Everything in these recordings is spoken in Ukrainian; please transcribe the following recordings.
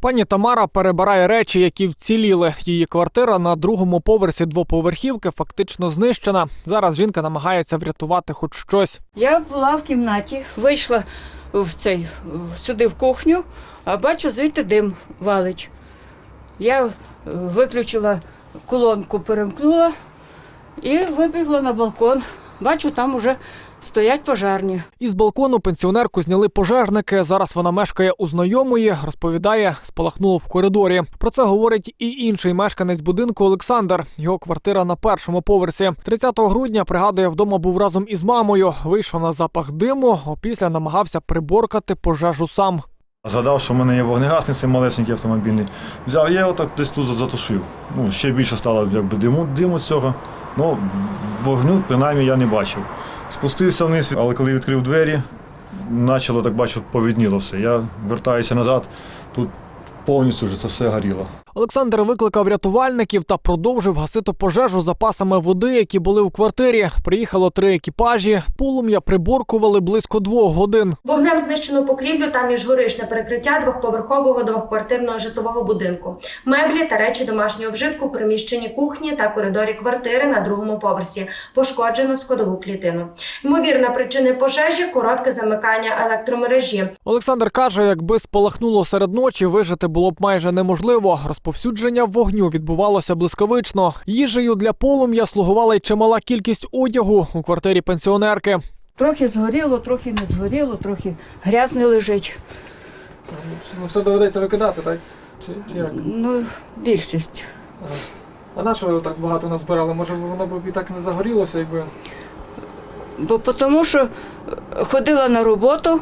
Пані Тамара перебирає речі, які вціліли. Її квартира на другому поверсі двоповерхівки фактично знищена. Зараз жінка намагається врятувати хоч щось. Я була в кімнаті, вийшла в цей, сюди в кухню, а бачу, звідти дим валить. Я е, виключила колонку, перемкнула і вибігла на балкон. Бачу, там уже стоять пожарні. Із балкону пенсіонерку зняли пожежники. Зараз вона мешкає у знайомої. Розповідає, спалахнуло в коридорі. Про це говорить і інший мешканець будинку Олександр. Його квартира на першому поверсі. 30 грудня пригадує, вдома був разом із мамою. Вийшов на запах диму. Опісля намагався приборкати пожежу сам. Згадав, що в мене є вогнегасник, цей малесенький автомобільний. Взяв, я його так десь тут затушив. Ну, ще більше стало якби, диму, диму цього. Ну, вогню, принаймні, я не бачив. Спустився вниз, але коли відкрив двері, почало так бачу, повідніло все. Я вертаюся назад, тут повністю вже це все горіло. Олександр викликав рятувальників та продовжив гасити пожежу запасами води, які були в квартирі. Приїхало три екіпажі. Полум'я приборкували близько двох годин. Вогнем знищено покрівлю та міжгоришне перекриття двохповерхового двохквартирного житлового будинку. Меблі та речі домашнього вжитку приміщенні кухні та коридорі квартири на другому поверсі. Пошкоджено сходову клітину. Ймовірна причина пожежі коротке замикання електромережі. Олександр каже, якби спалахнуло серед ночі, вижити було б майже неможливо. Розповсюдження вогню відбувалося блискавично. Їжею для полум'я слугувала й чимала кількість одягу у квартирі пенсіонерки. Трохи згоріло, трохи не згоріло, трохи грязне лежить. Ну, все доведеться викидати, так? Чи, чи як? Ну, більшість. А на що ви так багато назбирали? Може, воно б і так не загорілося, якби. Бо тому що ходила на роботу,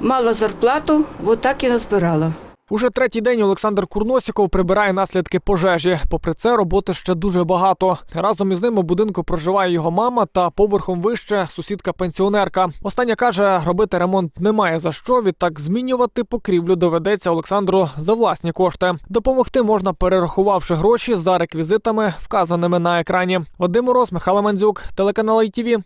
мала зарплату, от так і назбирала. Уже третій день Олександр Курносіков прибирає наслідки пожежі. Попри це, роботи ще дуже багато. Разом із ним у будинку проживає його мама та поверхом вище сусідка-пенсіонерка. Остання каже, робити ремонт немає за що. Відтак змінювати покрівлю доведеться Олександру за власні кошти. Допомогти можна перерахувавши гроші за реквізитами, вказаними на екрані. Вадим Мороз, Михайло Мандзюк, телеканал ITV.